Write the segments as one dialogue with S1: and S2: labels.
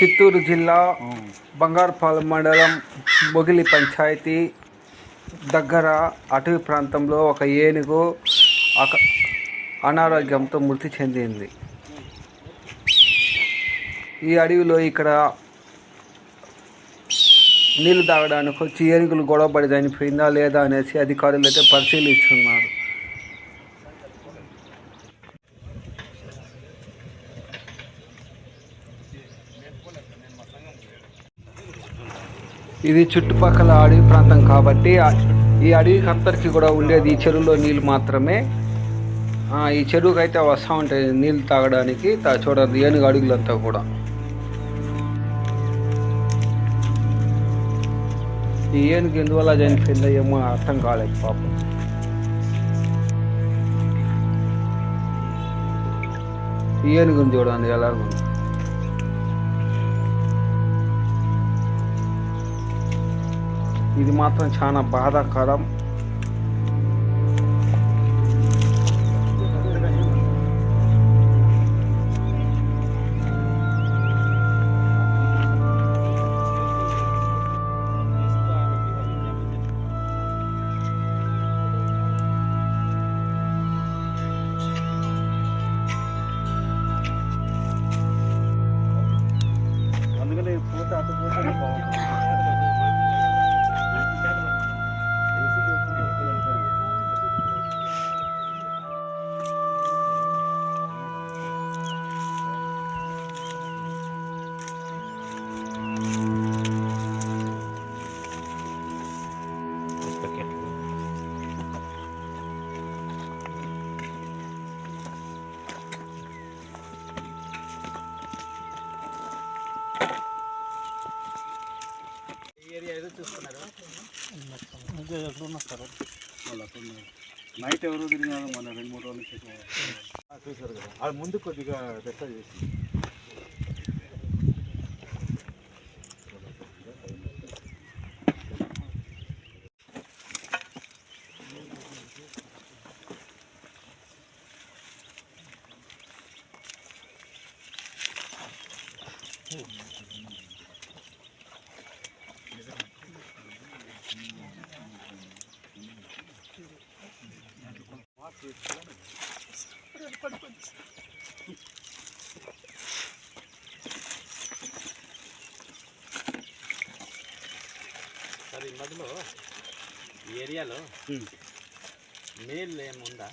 S1: చిత్తూరు జిల్లా బంగారుపాలెం మండలం మొగిలి పంచాయతీ దగ్గర అటవీ ప్రాంతంలో ఒక ఏనుగు అక- అనారోగ్యంతో మృతి చెందింది. ఈ అడవిలో ఇక్కడ నీళ్ళు తాగడానికి వచ్చి ఏనుగులు గొడవపడి చనిపోయిందా లేదా అనేసి అధికారులు అయితే పరిశీలిస్తున్నారు. ఇది చుట్టుపక్కల అడవి ప్రాంతం కాబట్టి ఈ అడవికి అంతరికి కూడా ఉండేది. ఈ చెరువులో నీళ్ళు మాత్రమే. ఈ చెరువుకి అయితే వస్తూ ఉంటాయి నీళ్ళు తాగడానికి చూడండి ఏనుగు అడుగులంతా కూడా. ఈ ఏనుగు ఎందువల్ల చనిపోయిందో ఏమో అర్థం కాలేదు పాపం. ఈ ఏనుగుని చూడండి ఎలాగుంది. ఇది మాత్రం చాలా బాధాకరం.
S2: అందుకనే పోతే అటు పోతే నైట్ ఎవరో తిరిగినారు మన రెండు మూడు రోజుల నుంచి ఆ, చూశారు కదా అది ముందు కొద్దిగా దెబ్బ చేసి
S3: సార్ ఈ మధ్యలో ఈ ఏరియాలో మేల్ ఏముందా?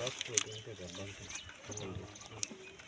S3: バッグを全体がバンと。